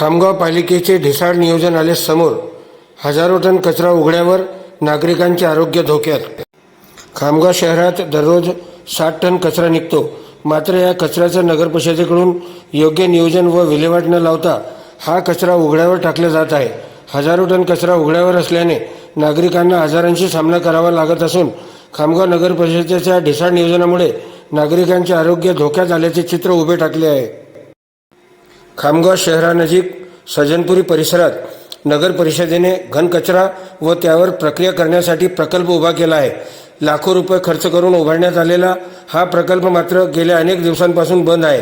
खामगाव पालिकेचे ढिसाळ नियोजन आले समोर हजारो टन कचरा उघड्यावर नागरिकांचे आरोग्य धोक्यात. खामगाव शहरात दररोज साठ टन कचरा निघतो. मात्र या कचऱ्याचं नगर परिषदेकडून योग्य नियोजन व विल्हेवाट न लावता हा कचरा उघड्यावर टाकला जात आहे. हजारो टन कचरा उघड्यावर असल्याने नागरिकांना आजारांशी सामना करावा लागत असून खामगाव नगर परिषदेच्या ढिसाळ नियोजनामुळे नागरिकांचे आरोग्य धोक्यात आल्याचे चित्र उभे टाकले आहे. खामगाव शहरानजीक सज्जनपुरी परिसरात नगर परिषदेने घनकचरा व त्यावर प्रक्रिया करण्यासाठी प्रकल्प उभा केला आहे. लाखो रुपये खर्च करून उभारण्यात आलेला हा प्रकल्प मात्र गेल्या अनेक दिवसांपासून बंद आहे.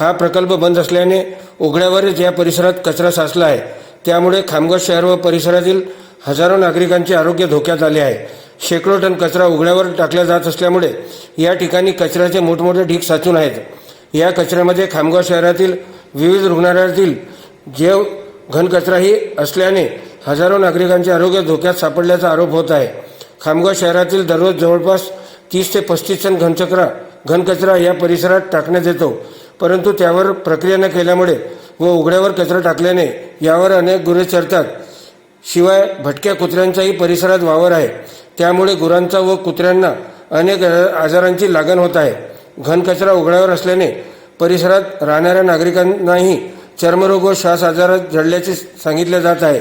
हा प्रकल्प बंद असल्याने उघड्यावरच या परिसरात कचरा साचला आहे. त्यामुळे खामगाव शहर व परिसरातील हजारो नागरिकांचे आरोग्य धोक्यात आले आहे. शेकडो टन कचरा उघड्यावर टाकला जात असल्यामुळे या ठिकाणी कचऱ्याचे मोठमोठे ढीक साचून आहेत. या कचऱ्यामध्ये खामगाव शहरातील विविध रुग्णालयातील जेव घनकचराही असल्याने हजारो नागरिकांचे आरोग्य धोक्यात सापडल्याचा आरोप होत आहे. खामगाव शहरातील दररोज जवळपास तीस ते पस्तीस टन घनचक्रा घनकचरा या परिसरात टाकण्यात येतो. परंतु त्यावर प्रक्रिया न केल्यामुळे व उघड्यावर कचरा टाकल्याने यावर अनेक गुन्हे चरतात शिवाय भटक्या कुत्र्यांचाही परिसरात वावर आहे. त्यामुळे गुरांचा व कुत्र्यांना अनेक आजारांची लागण होत आहे. घनकचरा उघड्यावर असल्याने परिसरात राहणाऱ्या नागरिकांनाही चर्मरोग व श्वास आजारात झडल्याचे सांगितले जात आहे.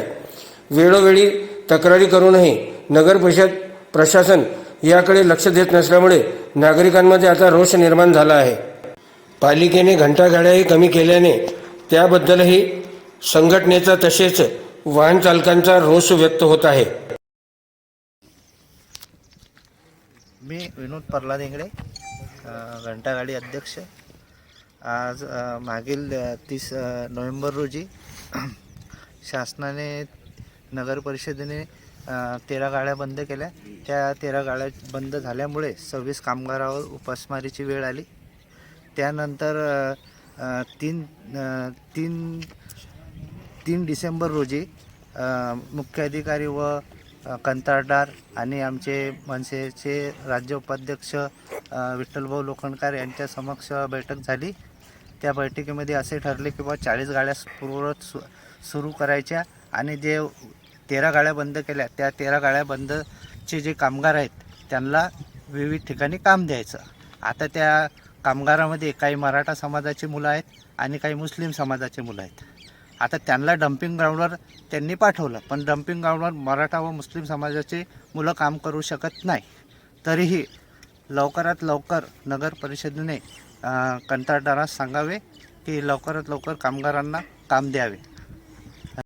वेळोवेळी तक्रारी करूनही नगर परिषद प्रशासन याकडे लक्ष देत नसल्यामुळे नागरिकांमध्ये आता रोष निर्माण झाला आहे. पालिकेने घंटागाड्याही कमी केल्याने त्याबद्दलही संघटनेचा तसेच वाहन चालकांचा रोष व्यक्त होत आहे. मी विनोद प्रल्हाद इंगडे घंटागाडी अध्यक्ष. आज मागील तीस नोव्हेंबर रोजी शासनाने नगर परिषदेने तेरा गाड्या बंद केल्या. त्या तेरा गाड्या बंद झाल्यामुळे सव्वीस कामगारावर उपासमारीची वेळ आली. त्यानंतर तीन तीन तीन डिसेंबर रोजी मुख्याधिकारी व कंत्राटदार आणि आमचे मनसेचे राज्य उपाध्यक्ष विठ्ठलभाऊ लोखंडकर यांच्या समक्ष बैठक झाली. त्या बैठकीमध्ये असे ठरले की बा चाळीस गाड्या पूर्ववत सु सुरू करायच्या आणि जे तेरा गाड्या बंद केल्या त्या तेरा गाड्या बंदचे जे कामगार आहेत त्यांना विविध ठिकाणी काम द्यायचं. आता त्या कामगारामध्ये काही मराठा समाजाची मुलं आहेत आणि काही मुस्लिम समाजाची मुलं आहेत. आता त्यांना डम्पिंग ग्राउंडवर त्यांनी पाठवलं पण डम्पिंग ग्राउंडवर मराठा व मुस्लिम समाजाचे मुलं काम करू शकत नाही. तरीही लवकरात लवकर नगर परिषदेने कंत्राटदारास सांगावे की लवकरात लवकर कामगारांना काम द्यावे.